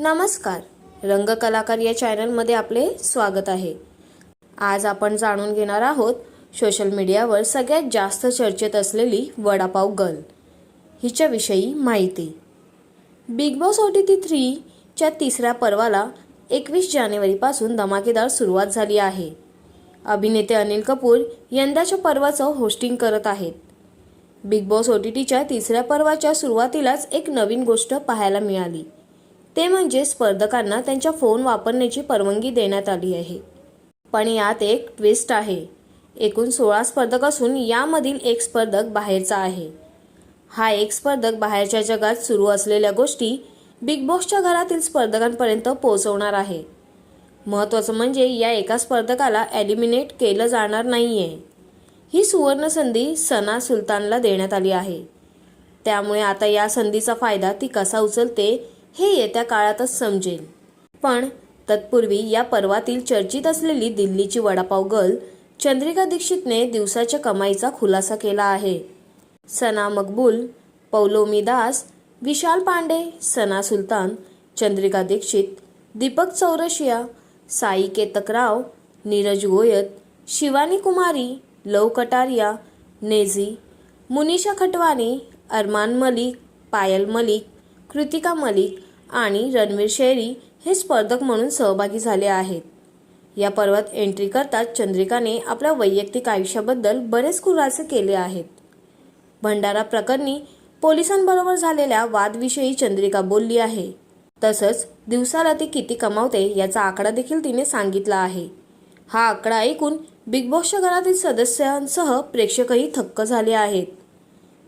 नमस्कार. रंगकलाकार या चॅनलमध्ये आपले स्वागत आहे. आज आपण जाणून घेणार आहोत सोशल मीडियावर सगळ्यात जास्त चर्चेत असलेली वडापाव गर्ल हिच्याविषयी माहिती. Bigg Boss O T T थ्रीच्या तिसऱ्या पर्वाला एकवीस जानेवारीपासून धमाकेदार सुरुवात झाली आहे. अभिनेते अनिल कपूर यंदाच्या पर्वाचं होस्टिंग करत आहेत. बिग बॉस ओ टी टीच्या तिसऱ्या पर्वाच्या सुरुवातीलाच एक नवीन गोष्ट पाहायला मिळाली. ते म्हणजे स्पर्धकांना त्यांच्या फोन वापरण्याची परवानगी देण्यात आली आहे. पण यात एक ट्विस्ट आहे. एकूण सोळा स्पर्धक असून यामधील एक स्पर्धक बाहेरचा आहे. हा एक स्पर्धक बाहेरच्या जगात सुरू असलेल्या गोष्टी बिग बॉसच्या घरातील स्पर्धकांपर्यंत पोहोचवणार आहे. महत्त्वाचं म्हणजे या एका स्पर्धकाला एलिमिनेट केलं जाणार नाही आहे ही सुवर्ण संधी सना सुलतानला देण्यात आली आहे. त्यामुळे आता या संधीचा फायदा ती कसा उचलते हे येत्या काळातच समजेल. पण तत्पूर्वी या पर्वातील चर्चित असलेली दिल्लीची वडापाव गर्ल चंद्रिका दीक्षितने दिवसाच्या कमाईचा खुलासा केला आहे. सना मकबूल पौलोमी दास विशाल पांडे सना सुलतान चंद्रिका दीक्षित दीपक चौरशिया साई केतकराव नीरज गोयत शिवानी कुमारी लव कटारिया नेझी मुनिषा खटवानी अरमान मलिक पायल मलिक कृतिका मलिक आणि रणवीर शेरी हे स्पर्धक म्हणून सहभागी झाले आहेत. या पर्वात एंट्री करताच चंद्रिकाने आपल्या वैयक्तिक आयुष्याबद्दल बरेच खुलासे केले आहेत. भंडारा प्रकरणी पोलिसांबरोबर झालेल्या वादविषयी चंद्रिका बोलली आहे. तसंच दिवसाला ती किती कमावते याचा आकडा देखील तिने सांगितला आहे. हा आकडा ऐकून बिग बॉसच्या घरातील सदस्यांसह प्रेक्षकही थक्क झाले आहेत.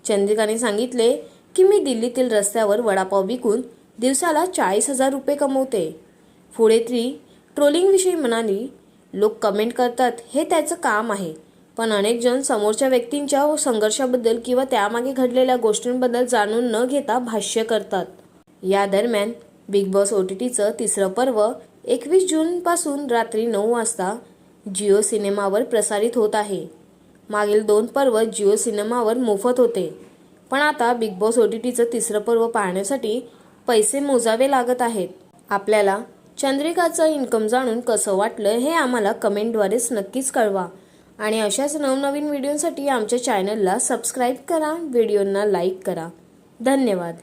चंद्रिकाने सांगितले की मी दिल्लीतील रस्त्यावर वडापाव विकून दिवसाला चाळीस हजार रुपये कमवते. पुढे ती ट्रोलिंगविषयी म्हणाली लोक कमेंट करतात हे त्याचं काम आहे. पण अनेक जण समोरच्या व्यक्तींच्या संघर्षाबद्दल किंवा त्यामागे घडलेल्या गोष्टींबद्दल जाणून न घेता भाष्य करतात. या दरम्यान बिग बॉस ओ टी टीचं तिसरं पर्व एकवीस जूनपासून रात्री नऊ वाजता जिओ सिनेमावर प्रसारित होत आहे. मागील दोन पर्व जिओ सिनेमावर मोफत होते. पण आता बिग बॉस ओ टी टीचं तिसरं पर्व पाहण्यासाठी पैसे मोजावे लागत आहेत. आपल्याला चंद्रिकाचं इन्कम जाणून कसं वाटलं हे आम्हाला कमेंटद्वारेच नक्कीच कळवा. आणि अशाच नवनवीन व्हिडिओसाठी आमच्या चॅनलला सबस्क्राईब करा व्हिडिओंना लाईक करा. धन्यवाद.